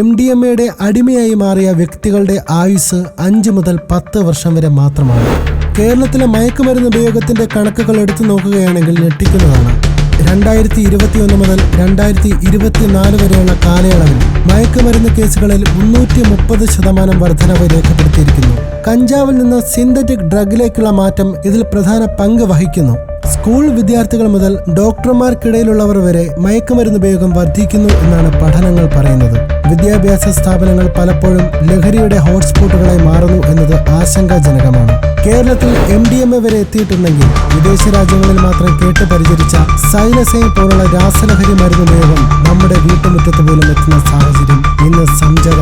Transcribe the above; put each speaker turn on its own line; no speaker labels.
M D M എയുടെ അടിമയായി മാറിയ വ്യക്തികളുടെ ആയുസ് അഞ്ച് മുതൽ പത്ത് വർഷം വരെ മാത്രമാണ്. കേരളത്തിലെ മയക്കുമരുന്ന് ഉപയോഗത്തിന്റെ കണക്കുകൾ എടുത്തു നോക്കുകയാണെങ്കിൽ ഞെട്ടിക്കുന്നതാണ്. രണ്ടായിരത്തി ഇരുപത്തിയൊന്ന് മുതൽ രണ്ടായിരത്തി ഇരുപത്തിനാല് വരെയുള്ള കാലയളവിൽ മയക്കുമരുന്ന് കേസുകളിൽ മുന്നൂറ്റി മുപ്പത് ശതമാനം വർധനവ് രേഖപ്പെടുത്തിയിരിക്കുന്നു. കഞ്ചാവിൽ നിന്ന് സിന്തറ്റിക് ഡ്രഗിലേക്കുള്ള മാറ്റം ഇതിൽ പ്രധാന പങ്ക് വഹിക്കുന്നു. സ്കൂൾ വിദ്യാർത്ഥികൾ മുതൽ ഡോക്ടർമാർക്കിടയിലുള്ളവർ വരെ മയക്കുമരുന്ന് ഉപയോഗം വർദ്ധിക്കുന്നു എന്നാണ് പഠനങ്ങൾ പറയുന്നത്. വിദ്യാഭ്യാസ സ്ഥാപനങ്ങൾ പലപ്പോഴും ലഹരിയുടെ ഹോട്ട്സ്പോട്ടുകളായി മാറുന്നു എന്നത് ആശങ്കാജനകമാണ്. കേരളത്തിൽ എം ഡി എം എ വരെ എത്തിയിട്ടുണ്ടെങ്കിൽ വിദേശ രാജ്യങ്ങളിൽ മാത്രം കേട്ട് പരിചരിച്ച സൈലസൈൻ പോലുള്ള രാസലഹരി മരുന്ന് ഉപയോഗം നമ്മുടെ വീട്ടുമുറ്റത്ത് പോലും എത്തുന്ന സാഹചര്യം ഇന്ന് സംജാതമായി